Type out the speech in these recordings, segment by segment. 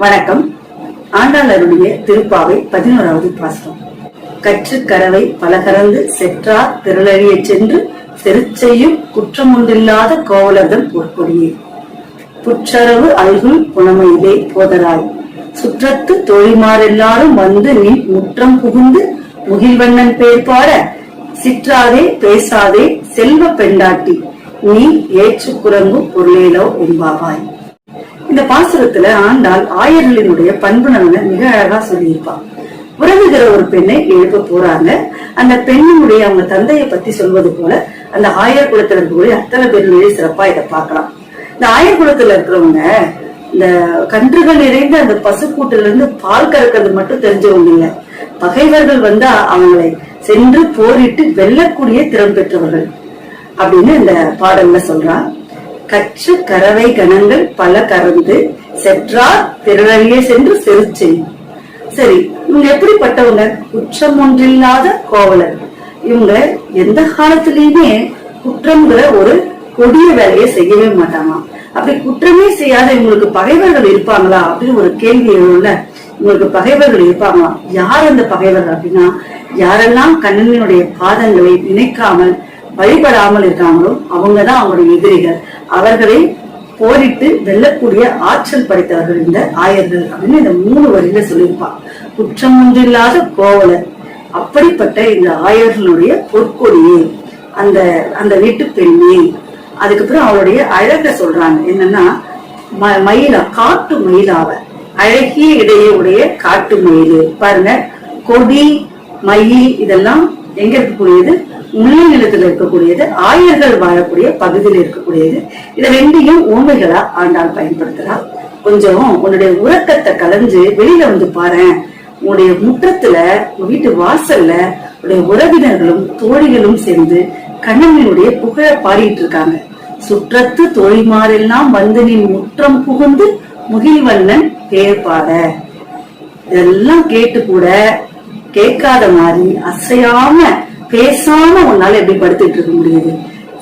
வணக்கம். ஆண்டாளருடைய திருப்பாவை பதினோராவது பாசனம் கற்று கரவை பலகரந்து செற்றார் திரளறிய சென்று செருச்செய்யும் குற்றமுண்டில்லாத கோவலர்தம் பொற்கொடியே புற்றரவு அல்குல் புனமையிலே போதராய் சுற்றத்து தோழிமாரெல்லாரும் வந்து நீ முற்றம் புகுந்து முகில்வண்ணன் பேர் பாட சிற்றாதே பேசாதே செல்வ பெண்டாட்டி நீ ஏற்று குரங்கும் பொருளேலோ என்பாவாய். இந்த பாசுரத்துல ஆண்டாள் ஆயர்களினுடைய பண்பு நலனை மிக அழகா சொல்லியிருப்பான் உறவுகிற ஒரு பெண்ணை எழுப்ப போறாங்க. அந்த பெண்ணினுடைய அவங்க தந்தையை பத்தி சொல்வது போல அந்த ஆயர் குலத்துல இருக்கக்கூடிய அத்தனை பேருடைய சிறப்பா இதை பார்க்கலாம். இந்த ஆயர் குலத்துல இருக்கிறவங்க இந்த கன்றுகள் நிறைந்த அந்த பசுக்கூட்டுல இருந்து பால் கறக்கிறது மட்டும் தெரிஞ்சவங்க இல்ல. பகைவர்கள் வந்தா அவங்களை சென்று போரிட்டு வெல்லக்கூடிய திறம் பெற்றவர்கள் அப்படின்னு இந்த பாடல்ல சொல்றான். கற்று கரவை கணங்கள் பல கறந்து செற்றார் திரளியே சென்று செருச்சை சரி இவங்க எப்படிப்பட்டவங்க? குற்றம் ஒன்றில்லாத கோவலர். இவங்க எந்த காலத்திலயுமே குற்றம்ங்கிற ஒரு கொடிய வேலையை செய்யவே மாட்டாங்க அப்படி குற்றமே செய்யாத இவங்களுக்கு பகைவர்கள் இருப்பாங்களா? அப்படின்னு ஒரு கேள்வி எழுதுல இவங்களுக்கு பகைவர்கள் இருப்பாங்களா? யார் அந்த பகைவர்கள் அப்படின்னா யாரெல்லாம் கண்ணனுடைய பாதங்களை நினைக்காமல் வழிபடாமல் இருக்காங்களோ அவங்கதான் அவங்களுடைய எதிரிகள். அவர்களை போரிட்டு வெல்லக்கூடிய ஆற்றல் படைத்தவர்கள் இந்த ஆயர்கள் அப்படின்னு இந்த மூணு வரியில சொல்லியிருப்பான் குற்றம் ஒன்றில்லாத கோவலர். அப்படிப்பட்ட இந்த ஆயர்களுடைய பொற்கொடியே அந்த அந்த வீட்டு பெண்ணே. அதுக்கப்புறம் அவளுடைய அழக சொல்றாங்க. என்னன்னா மயிலா காட்டு மயிலாவ. அழகிய இடையே உடைய காட்டு மயில். பாருங்க கொடி மயில் இதெல்லாம் எங்க இருக்கக்கூடியது? முல்லை நிலத்துல இருக்கக்கூடியது ஆயர்கள் வாழக்கூடிய பகுதியில் இருக்கக்கூடியது. இதை ரெண்டையும் ஓமைகளா ஆண்டாள் பயன்படுத்துறா. கொஞ்சம் உன்னுடைய உறக்கத்தை கலைஞ்சு வெளியில வந்து பாரேன் உன்னுடைய முற்றத்துல உன் வீட்டு வாசல்ல உடைய உறவினர்களும் தோழிகளும் சேர்ந்து கண்ணனினுடைய புகழ பாடிட்டு இருக்காங்க. சுற்றத்து தோழிமாரெல்லாம் வந்து நீ முற்றம் புகுந்து முகில்வண்ணன் பேர் பாட இதெல்லாம் கேட்டு கூட கேட்காத மாதிரி அசையாம பேசாம உன்னால எப்படி படுத்துட்டு இருக்க முடியுது?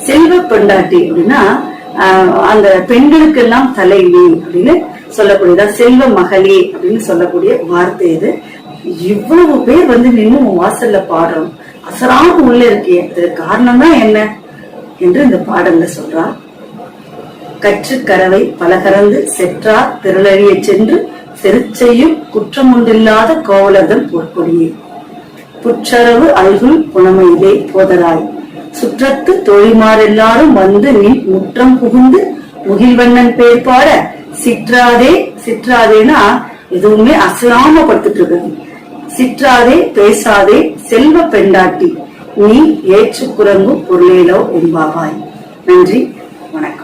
செல்வ பெண்டாட்டி அப்படின்னா ஆஹ், அந்த பெண்களுக்கெல்லாம் தலைவி அப்படின்னு சொல்லக்கூடியதா செல்வ மகளி அப்படின்னு சொல்லக்கூடிய வார்த்தை இது. இவ்வளவு பேர் வந்து நின்று உன் வாசல்ல பாடுறோம். அசராம உள்ள இருக்கே அதுக்கு காரணம் தான் என்ன? என்று இந்த பாடல்ல சொல்றா. கற்று கரவை பலகரந்து செற்றார் திரளறியச் சென்று செருச்செய்யும் குற்றமுண்டில்லாத கோவலர்கள் பொற்கொடியே. புற்றரவு அல்குல் புனமையிலே போதராய் சுற்றத்து தோழிமாரெல்லாரும் வந்து நீ முற்றம் புகுந்து முகில்வண்ணன் பேர் பாட சிற்றாதே சிற்றாதேனா எதுவுமே அசலாம படுத்துட்டு இருக்காங்க சிற்றாதே பேசாதே செல்வ பெண்டாட்டி நீ ஏற்று குரங்கு பொருளேலோ என்பாவாய். நன்றி வணக்கம்.